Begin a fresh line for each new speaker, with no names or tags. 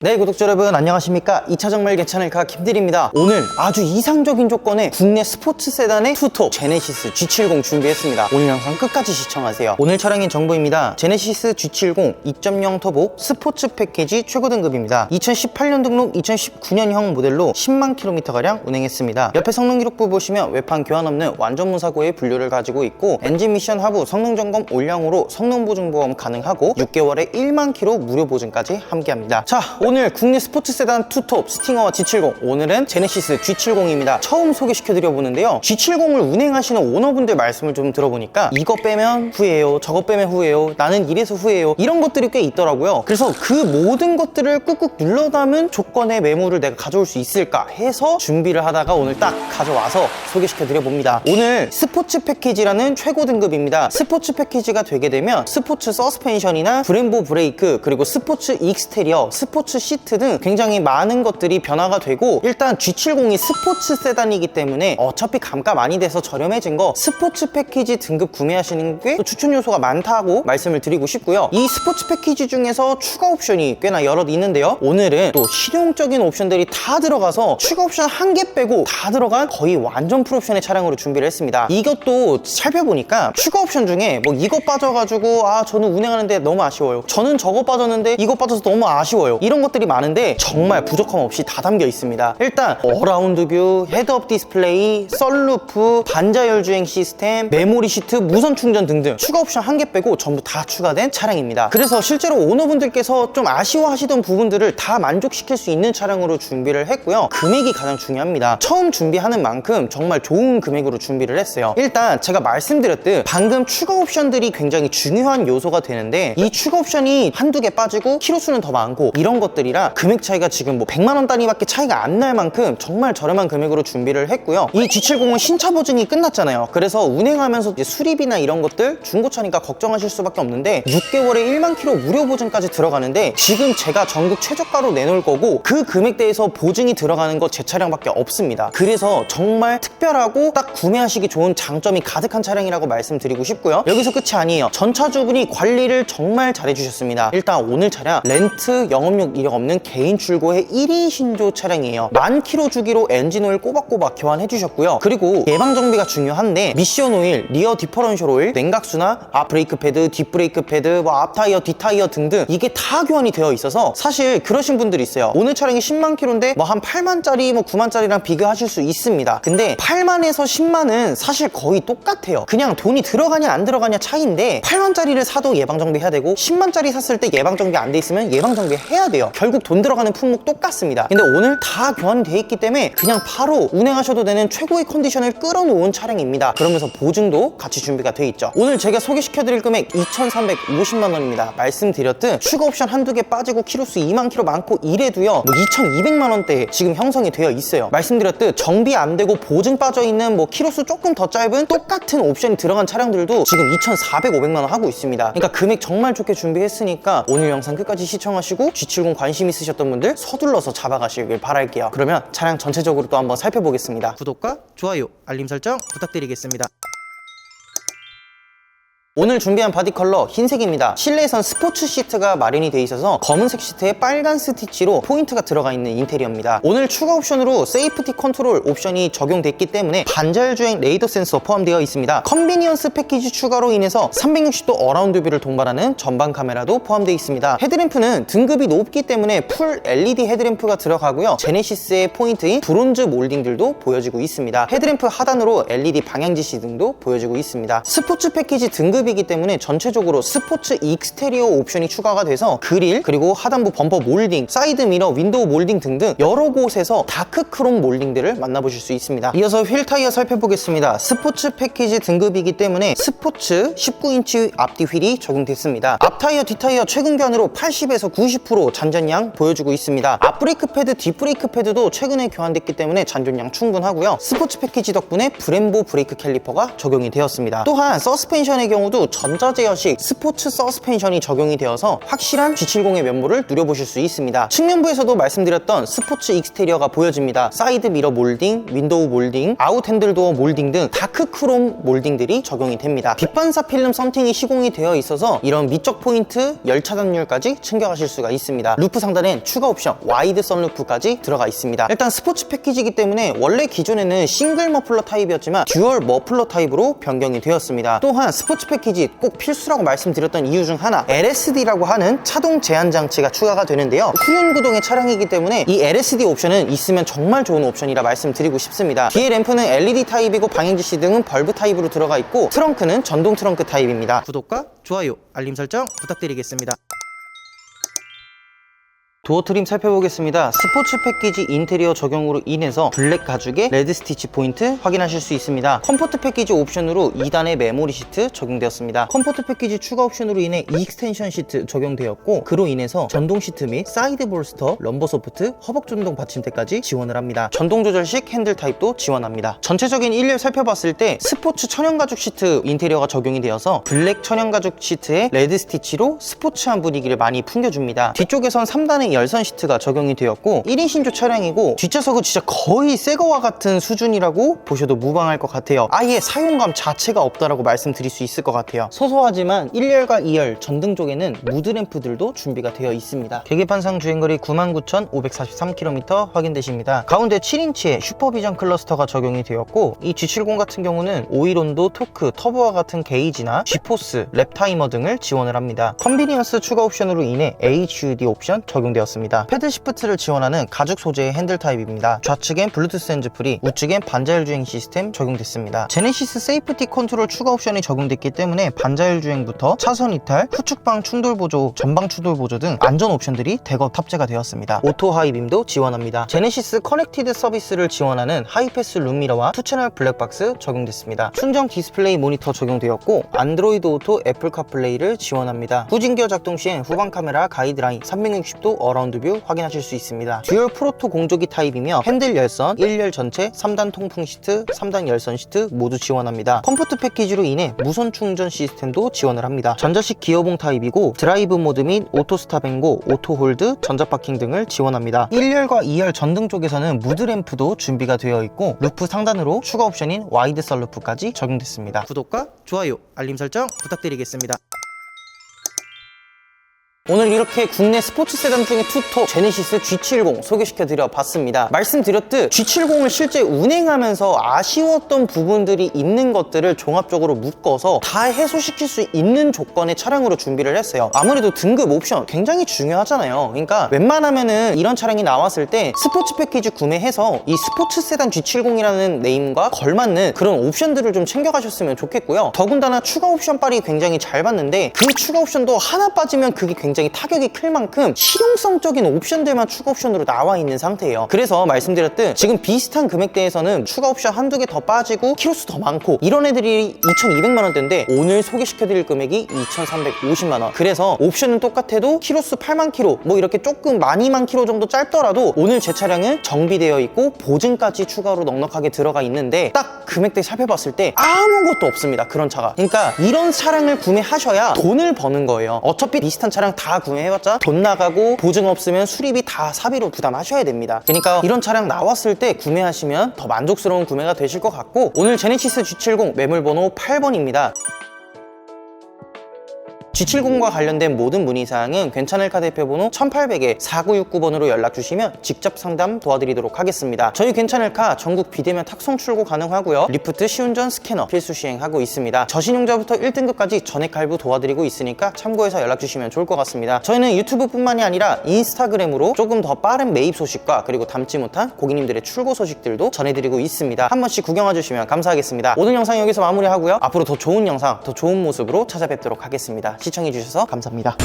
네 구독자 여러분 안녕하십니까? 2차 정말 괜찮을까? 김들입니다. 오늘 아주 이상적인 조건의 국내 스포츠 세단의 투톱 제네시스 G70 준비했습니다. 오늘 영상 끝까지 시청하세요. 오늘 차량의 정보입니다. 제네시스 G70 2.0 터보 스포츠 패키지 최고 등급입니다. 2018년 등록 2019년형 모델로 10만 킬로미터가량 운행했습니다. 옆에 성능 기록부 보시면 외판 교환 없는 완전 무사고의 분류를 가지고 있고 엔진 미션 하부 성능 점검 올량으로 성능 보증 보험 가능하고 6개월에 1만 킬로 무료 보증까지 함께합니다. 자 오늘 국내 스포츠 세단 투톱 스팅어와 G70. 오늘은 제네시스 G70입니다. 처음 소개시켜 드려 보는데요. G70을 운행하시는 오너분들 말씀을 좀 들어보니까 이거 빼면 후회해요 저거 빼면 후회해요 나는 이래서 후회해요 이런 것들이 꽤 있더라고요. 그래서 그 모든 것들을 꾹꾹 눌러 담은 조건의 메모를 내가 가져올 수 있을까 해서 준비를 하다가 오늘 딱 가져와서 소개시켜 드려 봅니다. 오늘 스포츠 패키지라는 최고 등급입니다. 스포츠 패키지가 되게 되면 스포츠 서스펜션이나 브렘보 브레이크 그리고 스포츠 익스테리어 스포츠 시트 등 굉장히 많은 것들이 변화가 되고 일단 G70이 스포츠 세단이기 때문에 어차피 감가 많이 돼서 저렴해진 거 스포츠 패키지 등급 구매하시는 게또 추천 요소가 많다고 말씀을 드리고 싶고요. 이 스포츠 패키지 중에서 추가 옵션이 꽤나 여럿 있는데요. 오늘은 또 실용적인 옵션들이 다 들어가서 추가 옵션 한 개 빼고 다 들어간 거의 완전 풀옵션의 차량으로 준비를 했습니다. 이것도 살펴보니까 추가 옵션 중에 뭐 이거 빠져가지고 아 저는 운행하는데 너무 아쉬워요. 저는 저거 빠졌는데 이거 빠져서 너무 아쉬워요. 이런 것들이 많은데 정말 부족함 없이 다 담겨 있습니다. 일단 어라운드 뷰 헤드업 디스플레이 썰루프 반자율 주행 시스템 메모리 시트 무선 충전 등등 추가 옵션 한 개 빼고 전부 다 추가된 차량입니다. 그래서 실제로 오너분들께서 좀 아쉬워하시던 부분들을 다 만족시킬 수 있는 차량으로 준비를 했고요. 금액이 가장 중요합니다. 처음 준비하는 만큼 정말 좋은 금액으로 준비를 했어요. 일단 제가 말씀드렸듯 방금 추가 옵션들이 굉장히 중요한 요소가 되는데 이 추가 옵션이 한두 개 빠지고 키로수는 더 많고 이런 것들 이라 금액 차이가 지금 뭐 100만 원 단위밖에 차이가 안 날 만큼 정말 저렴한 금액으로 준비를 했고요. 이 G70은 신차 보증이 끝났잖아요. 그래서 운행하면서 수리비나 이런 것들 중고차니까 걱정하실 수밖에 없는데 6개월에 1만 킬로 무료 보증까지 들어가는데 지금 제가 전국 최저가로 내놓을 거고 그 금액대에서 보증이 들어가는 거 제 차량밖에 없습니다. 그래서 정말 특별하고 딱 구매하시기 좋은 장점이 가득한 차량이라고 말씀드리고 싶고요. 여기서 끝이 아니에요. 전차주분이 관리를 정말 잘해주셨습니다. 일단 오늘 차량 렌트 영업력 이력 없는 개인 출고의 1인 신조 차량이에요. 만 킬로 주기로 엔진 오일 꼬박꼬박 교환해 주셨고요. 그리고 예방 정비가 중요한데 미션 오일, 리어 디퍼런셜 오일, 냉각수나 앞 브레이크 패드, 뒷 브레이크 패드, 뭐 앞 타이어, 뒷 타이어 등등 이게 다 교환이 되어 있어서 사실 그러신 분들이 있어요. 오늘 차량이 10만 킬로인데 뭐 한 8만짜리 뭐 9만짜리랑 비교하실 수 있습니다. 근데 8만에서 10만은 사실 거의 똑같아요. 그냥 돈이 들어가냐 안 들어가냐 차이인데 8만짜리를 사도 예방 정비 해야 되고 10만짜리 샀을 때 예방 정비 안 돼 있으면 예방 정비 해야 돼요 결국 돈 들어가는 품목 똑같습니다. 근데 오늘 다 교환돼 있기 때문에 그냥 바로 운행하셔도 되는 최고의 컨디션을 끌어놓은 차량입니다. 그러면서 보증도 같이 준비가 돼 있죠. 오늘 제가 소개시켜 드릴 금액 2,350만 원입니다. 말씀드렸듯 추가 옵션 한두 개 빠지고 키로수 2만 킬로 많고 이래도요 뭐 2,200만 원대에 지금 형성이 되어 있어요. 말씀드렸듯 정비 안 되고 보증 빠져 있는 뭐 키로수 조금 더 짧은 똑같은 옵션이 들어간 차량들도 지금 2,400, 500만 원 하고 있습니다. 그러니까 금액 정말 좋게 준비했으니까 오늘 영상 끝까지 시청하시고 G70 관심 있으셨던 분들 서둘러서 잡아가시길 바랄게요. 그러면 차량 전체적으로 또 한번 살펴보겠습니다. 구독과 좋아요 알림 설정 부탁드리겠습니다 오늘 준비한 바디 컬러 흰색입니다. 실내에선 스포츠 시트가 마련이 돼 있어서 검은색 시트에 빨간 스티치로 포인트가 들어가 있는 인테리어입니다. 오늘 추가 옵션으로 세이프티 컨트롤 옵션이 적용됐기 때문에 반자율 주행 레이더 센서 포함되어 있습니다. 컨비니언스 패키지 추가로 인해서 360도 어라운드 뷰를 동반하는 전방 카메라도 포함되어 있습니다. 헤드램프는 등급이 높기 때문에 풀 LED 헤드램프가 들어가고요. 제네시스의 포인트인 브론즈 몰딩들도 보여지고 있습니다. 헤드램프 하단으로 LED 방향 지시 등도 보여지고 있습니다. 스포츠 패키지 등급 이기 때문에 전체적으로 스포츠 익스테리어 옵션이 추가가 돼서 그릴 그리고 하단부 범퍼 몰딩 사이드 미러 윈도우 몰딩 등등 여러 곳에서 다크 크롬 몰딩들을 만나보실 수 있습니다. 이어서 휠 타이어 살펴보겠습니다. 스포츠 패키지 등급이기 때문에 스포츠 19인치 앞뒤 휠이 적용됐습니다. 앞 타이어 뒷 타이어 최근 견으로 80에서 90% 잔전량 보여주고 있습니다. 앞 브레이크 패드 뒷 브레이크 패드도 최근에 교환됐기 때문에 잔전량 충분하고요. 스포츠 패키지 덕분에 브렘보 브레이크 캘리퍼가 적용이 되었습니다. 또한 서스펜션의 경우도 G70에서도 전자제어식 스포츠 서스펜션이 적용이 되어서 확실한 G70의 면모를 누려보실 수 있습니다. 측면부에서도 말씀드렸던 스포츠 익스테리어가 보여집니다. 사이드 미러 몰딩, 윈도우 몰딩, 아웃 핸들도어 몰딩 등 다크 크롬 몰딩들이 적용이 됩니다. 빛반사 필름 썬팅이 시공이 되어 있어서 이런 미적 포인트, 열 차단율까지 챙겨가실 수가 있습니다. 루프 상단엔 추가 옵션 와이드 선루프까지 들어가 있습니다. 일단 스포츠 패키지이기 때문에 원래 기존에는 싱글 머플러 타입이었지만 듀얼 머플러 타입으로 변경이 되었습니다. 또한 스포츠 패키지 꼭 필수라고 말씀드렸던 이유 중 하나 LSD라고 하는 차동 제한 장치가 추가가 되는데요. 후륜 구동의 차량이기 때문에 이 LSD 옵션은 있으면 정말 좋은 옵션이라 말씀드리고 싶습니다. 뒤에 램프는 LED 타입이고 방향 지시 등은 벌브 타입으로 들어가 있고 트렁크는 전동 트렁크 타입입니다. 구독과 좋아요, 알림 설정 부탁드리겠습니다. 도어 트림 살펴보겠습니다. 스포츠 패키지 인테리어 적용으로 인해서 블랙 가죽의 레드 스티치 포인트 확인하실 수 있습니다. 컴포트 패키지 옵션으로 2단의 메모리 시트 적용되었습니다. 컴포트 패키지 추가 옵션으로 인해 익스텐션 시트 적용되었고 그로 인해서 전동 시트 및 사이드 볼스터, 럼버 소프트, 허벅 전동 받침대까지 지원을 합니다. 전동 조절식 핸들 타입도 지원합니다. 전체적인 일렬 살펴봤을 때 스포츠 천연 가죽 시트 인테리어가 적용이 되어서 블랙 천연 가죽 시트에 레드 스티치로 스포츠한 분위기를 많이 풍겨줍니다. 뒤쪽에선 3단의 열선 시트가 적용이 되었고 1인 신조 차량이고 뒷좌석은 진짜 거의 새 거와 같은 수준이라고 보셔도 무방할 것 같아요. 아예 사용감 자체가 없다라고 말씀드릴 수 있을 것 같아요. 소소하지만 1열과 2열 전등 쪽에는 무드램프들도 준비가 되어 있습니다. 계기판상 주행거리 99,543km 확인되십니다. 가운데 7인치의 슈퍼비전 클러스터가 적용이 되었고 이 G70 같은 경우는 오일 온도, 토크, 터보와 같은 게이지나 G포스, 랩타이머 등을 지원을 합니다. 컨비니언스 추가 옵션으로 인해 HUD 옵션 적용되었습니다. 패드 시프트를 지원하는 가죽 소재의 핸들 타입입니다. 좌측엔 블루투스 핸즈프리, 우측엔 반자율 주행 시스템 적용됐습니다. 제네시스 세이프티 컨트롤 추가 옵션이 적용됐기 때문에 반자율 주행부터 차선 이탈, 후측방 충돌 보조, 전방 충돌 보조 등 안전 옵션들이 대거 탑재가 되었습니다. 오토 하이빔도 지원합니다. 제네시스 커넥티드 서비스를 지원하는 하이패스 룸미러와 투채널 블랙박스 적용됐습니다. 순정 디스플레이 모니터 적용되었고 안드로이드 오토 애플 카플레이를 지원합니다. 후진기어 작동 시엔 후방 카메라 가이드라인 360도 어라 운드 뷰 확인하실 수 있습니다. 듀얼 프로토 공조기 타입이며 핸들 열선, 1열 전체, 3단 통풍 시트, 3단 열선 시트 모두 지원합니다. 컴포트 패키지로 인해 무선 충전 시스템도 지원을 합니다. 전자식 기어봉 타입이고 드라이브 모드 및 오토 스탑앤고, 오토 홀드, 전자 파킹 등을 지원합니다. 1열과 2열 전등 쪽에서는 무드램프도 준비가 되어 있고 루프 상단으로 추가 옵션인 와이드 썰루프까지 적용됐습니다. 구독과 좋아요, 알림 설정 부탁드리겠습니다. 오늘 이렇게 국내 스포츠 세단 중에 투톱 제네시스 G70 소개시켜드려 봤습니다. 말씀드렸듯 G70을 실제 운행하면서 아쉬웠던 부분들이 있는 것들을 종합적으로 묶어서 다 해소시킬 수 있는 조건의 차량으로 준비를 했어요. 아무래도 등급 옵션 굉장히 중요하잖아요. 그러니까 웬만하면은 이런 차량이 나왔을 때 스포츠 패키지 구매해서 이 스포츠 세단 G70이라는 네임과 걸맞는 그런 옵션들을 좀 챙겨가셨으면 좋겠고요. 더군다나 추가 옵션 빨이 굉장히 잘 받는데 그 추가 옵션도 하나 빠지면 그게 굉장히 타격이 클 만큼 실용성적인 옵션들만 추가 옵션으로 나와 있는 상태예요. 그래서 말씀드렸듯 지금 비슷한 금액대에서는 추가 옵션 한두 개 더 빠지고 키로수 더 많고 이런 애들이 2,200만 원대인데 오늘 소개시켜드릴 금액이 2,350만 원. 그래서 옵션은 똑같아도 키로수 8만 키로 뭐 이렇게 조금 많이만 키로 정도 짧더라도 오늘 제 차량은 정비되어 있고 보증까지 추가로 넉넉하게 들어가 있는데 딱 금액대 살펴봤을 때 아무것도 없습니다. 그런 차가. 그러니까 이런 차량을 구매하셔야 돈을 버는 거예요. 어차피 비슷한 차량 다 구매해봤자 돈 나가고 보증 없으면 수리비 다 사비로 부담하셔야 됩니다. 그러니까 이런 차량 나왔을 때 구매하시면 더 만족스러운 구매가 되실 것 같고 오늘 제네시스 G70 매물번호 8번입니다. G70과 관련된 모든 문의사항은 괜찮을까 대표번호 1800에 4969번으로 연락주시면 직접 상담 도와드리도록 하겠습니다. 저희 괜찮을까 전국 비대면 탁송 출고 가능하고요. 리프트 시운전 스캐너 필수 시행하고 있습니다. 저신용자부터 1등급까지 전액 할부 도와드리고 있으니까 참고해서 연락주시면 좋을 것 같습니다. 저희는 유튜브뿐만이 아니라 인스타그램으로 조금 더 빠른 매입 소식과 그리고 담지 못한 고객님들의 출고 소식들도 전해드리고 있습니다. 한 번씩 구경와 주시면 감사하겠습니다. 오늘 영상 여기서 마무리하고요. 앞으로 더 좋은 영상, 더 좋은 모습으로 찾아뵙도록 하겠습니다. 시청해주셔서 감사합니다.